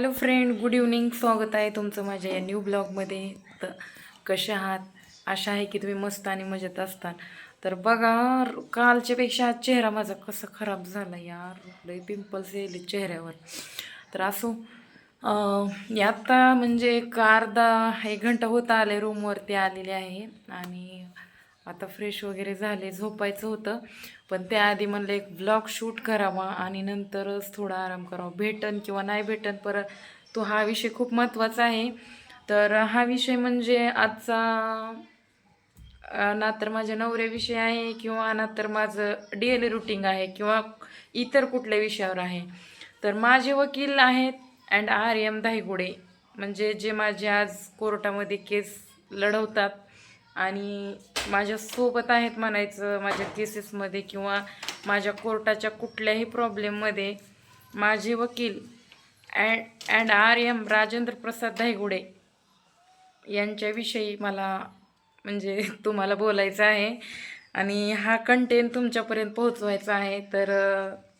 Hello friend good evening स्वागत आहे तुमचं माझ्या या न्यू ब्लॉगमध्ये तर कसे आहात? आशा आहे की तुम्ही मस्त आणि मजेत असताल तर बघा कालच्यापेक्षा आज चेहरा माझा कसा खराब झाला यार. लई पिंपल्स येले चेहऱ्यावर. तर असो आत्ता म्हणजे एक अर्धा एक घंटा होता आले रूमवरती आलेले आहे. आणि आता फ्रेश वगैरे झाले झोपायचं होतं. पण त्याआधी म्हणलं एक ब्लॉग शूट करावा आणि नंतरच थोडा आराम करावा. भेटन किंवा नाही भेटन परत तो हा विषय खूप महत्त्वाचा आहे. तर हा विषय म्हणजे आजचा ना तर माझ्या नवऱ्याविषयी आहे किंवा ना तर माझं डेली रुटीन आहे किंवा इतर कुठल्या विषयावर आहे. तर माझे वकील आहेत अँड आर एम धायगुडे. म्हणजे जे माझे आज कोर्टामध्ये केस लढवतात. आणि माझ्यासोबत आहेत म्हणायचं माझ्या केसेसमध्ये किंवा माझ्या कोर्टाच्या कुठल्याही प्रॉब्लेममध्ये माझे वकील अँड अँड आर एम राजेंद्र प्रसाद धायगुडे यांच्याविषयी मला म्हणजे तुम्हाला बोलायचं आहे. आणि हा कंटेंट तुमच्यापर्यंत पोहोचवायचा आहे. तर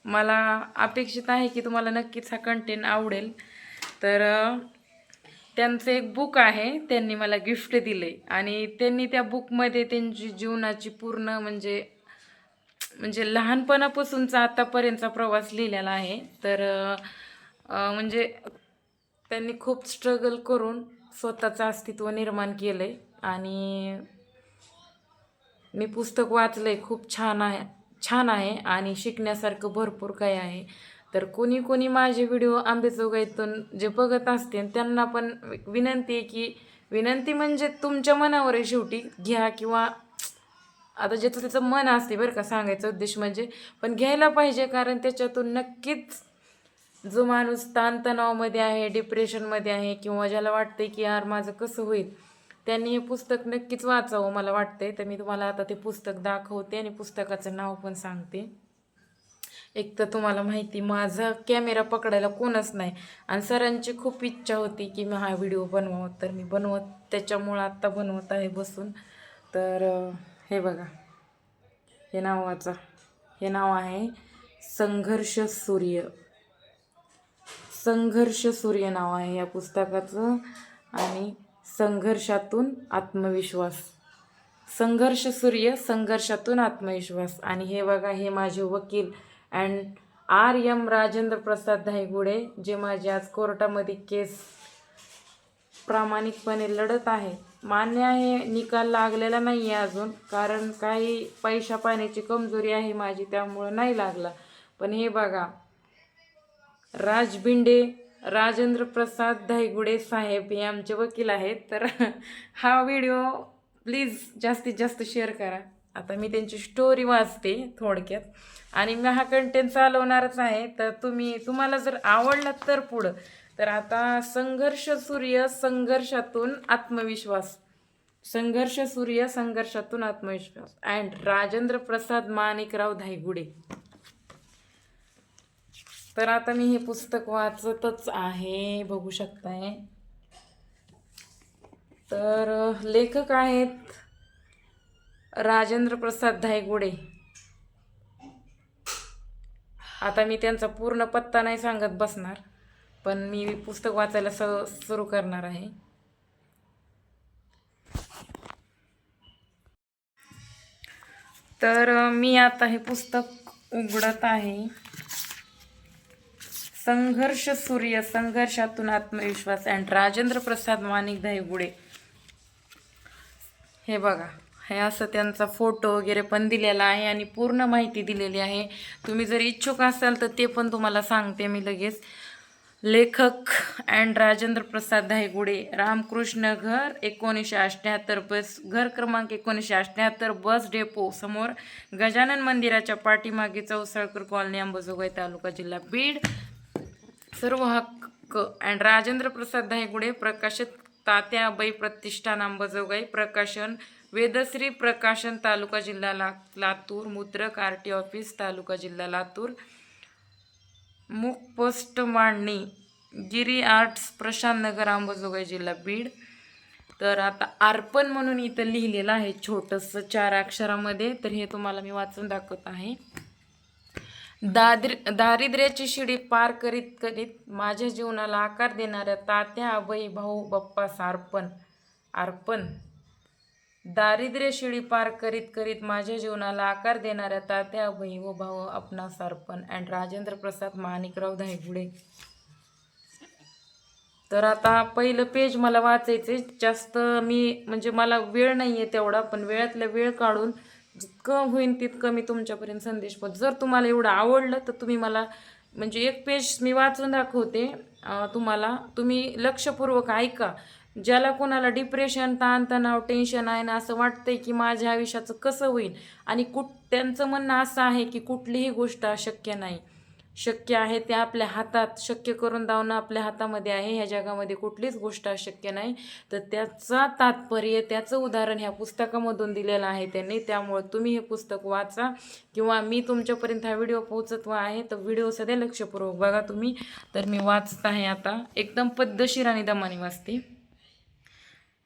मला अपेक्षित आहे की तुम्हाला नक्कीच हा कंटेंट आवडेल. तर त्यांचं एक बुक आहे त्यांनी मला गिफ्ट दिले. आणि त्यांनी त्या बुकमध्ये त्यांची जीवनाची पूर्ण म्हणजे म्हणजे लहानपणापासूनचा आत्तापर्यंतचा प्रवास लिहिलेला आहे. तर म्हणजे त्यांनी खूप स्ट्रगल करून स्वतःचं अस्तित्व निर्माण केलं आहे आणि मी पुस्तक वाचलं आहे खूप छान आहे छान आहे. आणि शिकण्यासारखं भरपूर काही आहे. तर कोणी कोणी माझे व्हिडिओ आंबेजोगाईतून जे बघत असते त्यांना पण विनंती आहे की विनंती म्हणजे तुमच्या मनावर आहे शेवटी घ्या किंवा आता ज्याचं त्याचं मन असते बरं का सांगायचं उद्देश म्हणजे पण घ्यायला पाहिजे कारण त्याच्यातून नक्कीच जो माणूस ताणतणावामध्ये आहे डिप्रेशनमध्ये आहे किंवा ज्याला वाटते की यार माझं कसं होईल त्यांनी हे पुस्तक नक्कीच वाचावं मला वाटतंय. तर मी तुम्हाला आता ते पुस्तक दाखवते आणि पुस्तकाचं नाव पण सांगते. एक तर तुम्हाला माहिती माझा कॅमेरा पकडायला कोणच नाही. आणि सरांची खूप इच्छा होती की मी हा व्हिडिओ बनवावं तर मी बनवत त्याच्यामुळं आत्ता बनवत आहे बसून. तर हे बघा. हे नावाचा हे नाव आहे संघर्ष सूर्य. संघर्ष सूर्य नाव आहे या पुस्तकाचं. आणि संघर्षातून आत्मविश्वास. संघर्ष सूर्य संघर्षातून आत्मविश्वास. आणि हे बघा हे माझे वकील adv R M Rajendra Prasad Dhaygude जे माझे आज कोर्टामध्ये केस प्रामाणिकपणे लढत आहे. मान्य आहे निकाल लागलेला नाही आहे अजून कारण काही पैशा पाण्याची कमजोरी आहे माझी त्यामुळं नाही लागला. पण हे बघा राजबिंडे राजेंद्र प्रसाद धायगुडे साहेब हे आमचे वकील आहेत तर हा व्हिडिओ प्लीज जास्तीत जास्त शेअर करा. आता मी त्यांची स्टोरी वाचते थोडक्यात. आणि मी हा कंटेंट चालवणारच आहे तर तुम्ही तुम्हाला जर आवडला तर पुढं. तर आता संघर्ष सूर्य संघर्षातून आत्मविश्वास. संघर्ष सूर्य संघर्षातून आत्मविश्वास. अँड राजेंद्र प्रसाद माणिकराव धायगुडे. तर आता मी हे पुस्तक वाचतच आहे बघू शकताय. तर लेखक आहेत राजेंद्र प्रसाद धायगुडे. आता मी त्यांचा पूर्ण पत्ता नाही सांगत बसणार पण मी पुस्तक वाचायला स सुरू करणार आहे. तर मी आता हे पुस्तक उघडत आहे. संघर्ष सूर्य संघर्षातून आत्मविश्वास अँड राजेंद्र प्रसाद माणिक धायगुडे. हे बघा. हे असं त्यांचा फोटो वगैरे पण दिलेला आहे आणि पूर्ण माहिती दिलेली आहे. तुम्ही जर इच्छुक असाल तर ते पण तुम्हाला सांगते मी लगेच. लेखक अँड राजेंद्र प्रसाद धायगुडे रामकृष्ण घर एकोणीसशे अठ्ठ्याहत्तर बस घर क्रमांक एकोणीसशे अठ्ठ्याहत्तर बस डेपो समोर गजानन मंदिराच्या पाठीमागे चौसाळकर कॉलनी अंबाजोगाई तालुका जिल्हा बीड. सर्व हक्क अँड राजेंद्र प्रसाद धायगुडे प्रकाशित तात्याबाई प्रतिष्ठान अंबाजोगाई प्रकाशन वेदश्री प्रकाशन तालुका जिल्हा ला लातूर मुद्रक आर टी ऑफिस तालुका जिल्हा लातूर. मुख पोस्ट मांडणी गिरी आर्ट्स प्रशांत नगर अंबाजोगाई जिल्हा बीड. तर आता अर्पण म्हणून इथं लिहिलेलं आहे छोटंसं चार अक्षरामध्ये. तर हे तुम्हाला मी वाचून दाखवत आहे. दाद्र दारिद्र्याची शिडी पार करीत करीत माझ्या जीवनाला आकार देणाऱ्या तात्या अभयी भाऊ बाप्पा सार्पण अर्पण दारिद्र्य शिळी पार करीत करीत माझ्या जीवनाला आकार देणाऱ्या तात्या आबाई व भाऊ अपना सारपण अँड राजेंद्र प्रसाद माणिकराव धायगुडे. तर आता पहिलं पेज मला वाचायचे जास्त मी म्हणजे मला वेळ नाही आहे तेवढा पण वेळातला वेळ काढून जितकं होईल तितकं मी तुमच्यापर्यंत संदेश पोहोच जर तुम्हाला एवढं आवडलं तर तुम्ही मला म्हणजे एक पेज मी वाचून दाखवते. तुम्हाला तुम्ही लक्षपूर्वक ऐका. ज्याला कोणाला डिप्रेशन ताणतणाव टेन्शन आहे ना असं वाटतंय की माझ्या आयुष्याचं कसं होईल? आणि कुठ त्यांचं म्हणणं असं आहे की कुठलीही गोष्ट अशक्य नाही. शक्य आहे ते आपल्या हातात शक्य करून दावणं आपल्या हातामध्ये आहे. ह्या जगामध्ये कुठलीच गोष्ट अशक्य नाही. तर त्याचा तात्पर्य त्याचं उदाहरण ह्या पुस्तकामधून दिलेलं आहे त्यांनी. त्यामुळं तुम्ही हे पुस्तक वाचा किंवा मी तुमच्यापर्यंत हा व्हिडिओ पोहोचत आहे तर व्हिडिओ सध्या लक्षपूर्वक बघा तुम्ही. तर मी वाचत आहे आता. एकदम पद्धतशीर आणि दमाने वाचते.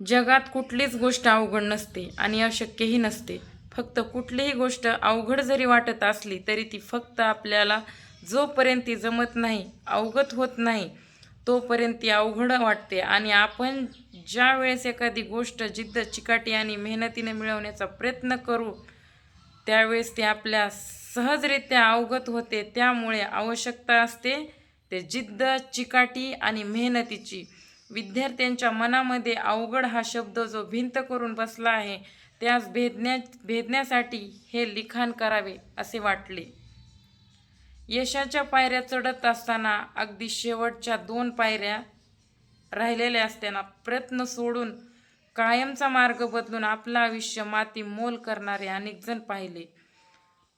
जगात कुठलीच गोष्ट अवघड नसते आणि अशक्यही नसते. फक्त कुठलीही गोष्ट अवघड जरी वाटत असली तरी ती फक्त आपल्याला जोपर्यंत ती जमत नाही अवगत होत नाही तोपर्यंत ती अवघड वाटते आणि आपण ज्या वेळेस एखादी गोष्ट जिद्द चिकाटी आणि मेहनतीने मिळवण्याचा प्रयत्न करू त्यावेळेस ती आपल्या सहजरित्या अवगत होते. त्यामुळे आवश्यकता असते ते जिद्द चिकाटी आणि मेहनतीची. विद्यार्थ्यांच्या मनामध्ये अवघड हा शब्द जो भिंत करून बसला आहे त्यास भेदण्या भेदण्यासाठी हे लिखाण करावे असे वाटले. यशाच्या पायऱ्या चढत असताना अगदी शेवटच्या दोन पायऱ्या राहिलेल्या असताना प्रयत्न सोडून कायमचा मार्ग बदलून आपलं आयुष्य माती मोल करणारे अनेकजण पाहिले.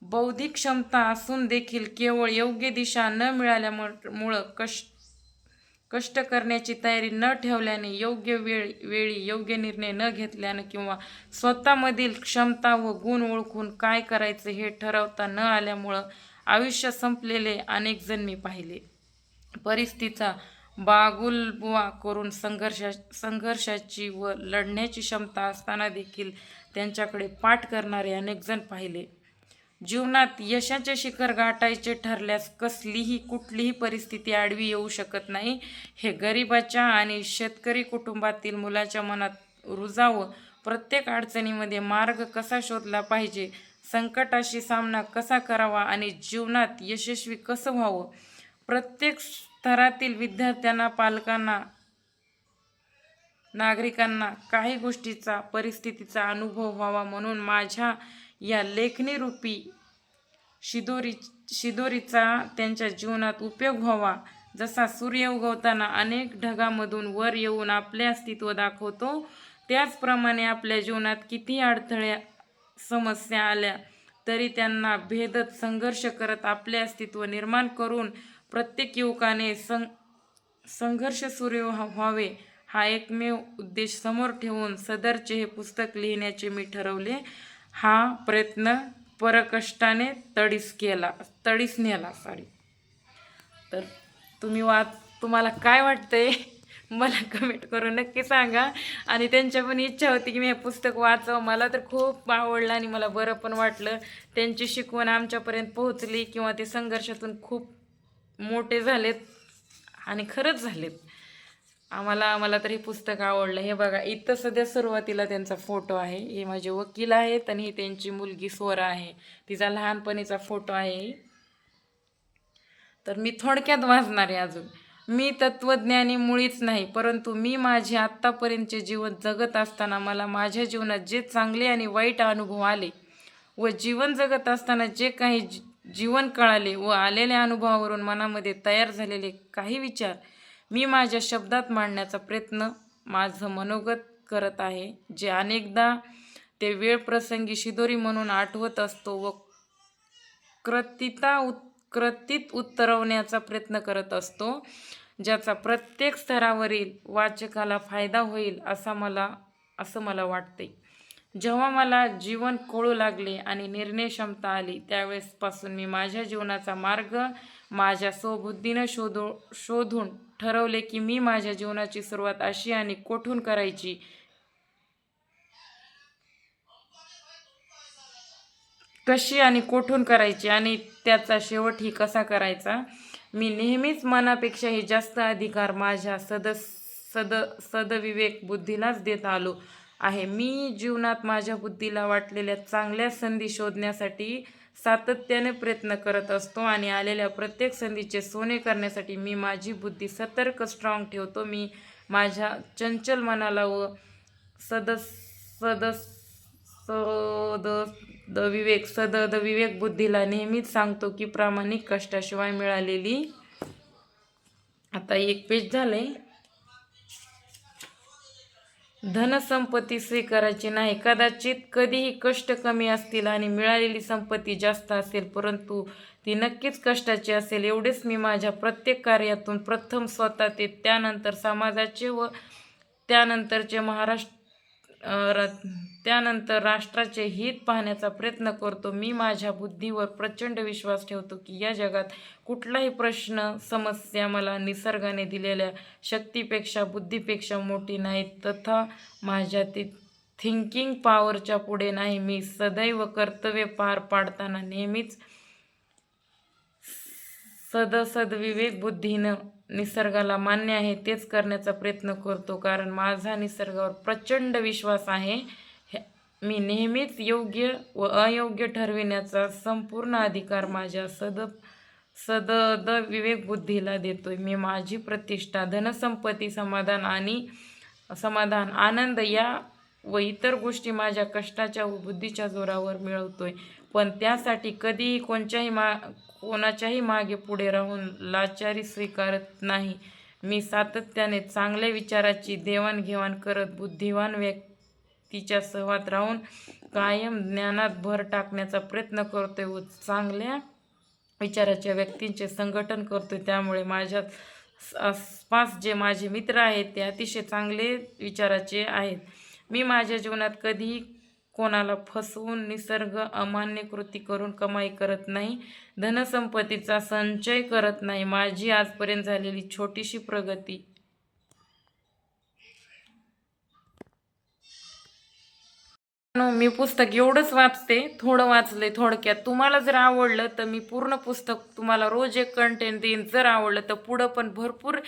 बौद्धिक क्षमता असून देखील केवळ योग्य दिशा न मिळाल्यामुळं कष्ट कष्ट करण्याची तयारी न ठेवल्याने योग्य वेळ वेळी योग्य निर्णय न घेतल्यानं किंवा स्वतःमधील क्षमता व गुण ओळखून काय करायचं हे ठरवता न आल्यामुळं आयुष्य संपलेले अनेक जण मी पाहिले. परिस्थितीचा बागुलबुवा करून संघर्षा संघर्षाची व लढण्याची क्षमता असताना देखील त्यांच्याकडे पाठ करणारे अनेक जण पाहिले. जीवनात यशाचे शिखर गाठायचे ठरल्यास कसलीही कुठलीही परिस्थिती आडवी येऊ शकत नाही. हे गरिबाच्या आणि शेतकरी कुटुंबातील मुलाच्या मनात रुजावं. प्रत्येक अडचणीमध्ये मार्ग कसा शोधला पाहिजे? संकटाशी सामना कसा करावा आणि जीवनात यशस्वी कसं व्हावं? प्रत्येक स्तरातील विद्यार्थ्यांना पालकांना नागरिकांना काही गोष्टीचा परिस्थितीचा अनुभव व्हावा म्हणून माझ्या या लेखनीरूपी शिदोरी शिदोरीचा त्यांच्या जीवनात उपयोग व्हावा. जसा सूर्य उगवताना अनेक ढगामधून वर येऊन आपले अस्तित्व दाखवतो त्याचप्रमाणे आपल्या जीवनात किती अडथळ्या समस्या आल्या तरी त्यांना भेदत संघर्ष करत आपले अस्तित्व निर्माण करून प्रत्येक युवकाने सं संघर्ष सूर्य व्हावे. हा एकमेव उद्देश समोर ठेवून सदरचे हे पुस्तक लिहिण्याचे मी ठरवले. हा प्रयत्न परकष्टाने तडीस केला तडीस नेला सॉरी तर तुम्ही वाच तुम्हाला काय वाटतंय? मला कमेंट करून नक्की सांगा. आणि त्यांच्या पण इच्छा होती की मी हे पुस्तक वाचावं. मला तर खूप आवडलं आणि मला बरं पण वाटलं. त्यांची शिकवण आमच्यापर्यंत पोहोचली किंवा ते संघर्षातून खूप मोठे झालेत आणि खरंच झालेत. आम्हाला आम्हाला तर हे पुस्तक आवडलं. हे बघा इथं सध्या सुरुवातीला त्यांचा फोटो आहे. हे माझे वकील आहेत आणि ही त्यांची मुलगी स्वरा आहे. तिचा लहानपणीचा फोटो आहे. तर मी थोडक्यात वाचणार आहे अजून. मी तत्त्वज्ञानी मुळीच नाही परंतु मी माझे आत्तापर्यंतचे जीवन जगत असताना मला माझ्या जीवनात जे चांगले आणि वाईट अनुभव आले व जीवन जगत असताना जे काही जी- जीवन कळाले व आलेल्या अनुभवावरून मनामध्ये तयार झालेले काही विचार मी माझ्या शब्दात मांडण्याचा प्रयत्न माझं मनोगत करत आहे. जे अनेकदा ते वेळ प्रसंगी शिदोरी म्हणून आठवत असतो व कृतिता उत कृतीत उतरवण्याचा प्रयत्न करत असतो ज्याचा प्रत्येक स्तरावरील वाचकाला फायदा होईल असा मला असं मला वाटते. जेव्हा मला जीवन कळू लागले आणि निर्णय क्षमता आली त्यावेळेसपासून मी माझ्या जीवनाचा मार्ग माझ्या स्वबुद्धीनं शोधू शोधून ठरवले की मी माझ्या जीवनाची सुरुवात अशी आणि कोठून करायची? कशी आणि कोठून करायची आणि त्याचा शेवटही कसा करायचा? मी नेहमीच मनापेक्षाही जास्त अधिकार माझ्या सद सद सदविवेक बुद्धीलाच देत आलो आहे. मी जीवनात माझ्या बुद्धीला वाटलेल्या चांगल्या संधी शोधण्यासाठी सातत्याने प्रयत्न करत असतो आणि आलेल्या प्रत्येक संधीचे सोने करण्यासाठी मी माझी बुद्धी सतर्क स्ट्रॉंग ठेवतो. मी माझ्या चंचल मनाला व सदस सदस सद द विवेक सद द विवेक बुद्धीला नेहमीच सांगतो की प्रामाणिक कष्टाशिवाय मिळालेली आता एक पेज झालं आहे धनसंपत्ती स्वीकारायची नाही. कदाचित कधीही कष्ट कमी असतील आणि मिळालेली संपत्ती जास्त असेल परंतु ती नक्कीच कष्टाची असेल एवढेच मी माझ्या प्रत्येक कार्यातून प्रथम स्वतः ते त्यानंतर समाजाचे व त्यानंतरचे महाराष्ट्र र त्यानंतर राष्ट्राचे हित पाहण्याचा प्रयत्न करतो. मी माझ्या बुद्धीवर प्रचंड विश्वास ठेवतो की या जगात कुठलाही प्रश्न समस्या मला निसर्गाने दिलेल्या शक्तीपेक्षा बुद्धीपेक्षा मोठी नाही. तथा माझ्या ती थिंकिंग पॉवरच्या पुढे नाही. मी सदैव कर्तव्य पार पाडताना नेहमीच सदसद्विवेक बुद्धीनं निसर्गाला मान्य आहे तेच करण्याचा प्रयत्न करतो. कारण माझा निसर्गावर प्रचंड विश्वास आहे. हे- मी नेहमीच योग्य व अयोग्य ठरविण्याचा संपूर्ण अधिकार माझ्या सद सदद विवेक बुद्धीला आहे मी माझी प्रतिष्ठा धनसंपत्ती समाधान आणि समाधान आनंद या व इतर गोष्टी माझ्या कष्टाच्या व बुद्धीच्या जोरावर मिळवतोय. पण त्यासाठी कधीही कोणत्याही मा कोणाच्याही मागे पुढे राहून लाचारी स्वीकारत नाही. मी सातत्याने चांगल्या विचाराची देवाणघेवाण करत बुद्धिवान व्यक्तीच्या सहवात राहून कायम ज्ञानात भर टाकण्याचा प्रयत्न करतोय व चांगल्या विचाराच्या व्यक्तींचे संघटन करतोय. त्यामुळे माझ्या आसपास जे माझे मित्र आहेत ते अतिशय चांगले विचाराचे आहेत. मी माझ्या जीवनात कधीही कोणाला फसवून निसर्ग अमान्य कृती करून कमाई करत नाही धनसंपत्तीचा संचय करत नाही माझी आजपर्यंत झालेली छोटीशी प्रगती. मी पुस्तक एवढंच वाचते थोडं वाचलंय थोडक्यात. तुम्हाला जर आवडलं तर मी पूर्ण पुस्तक तुम्हाला रोज एक कंटेंट देईन. जर आवडलं तर पुढं पण भरपूर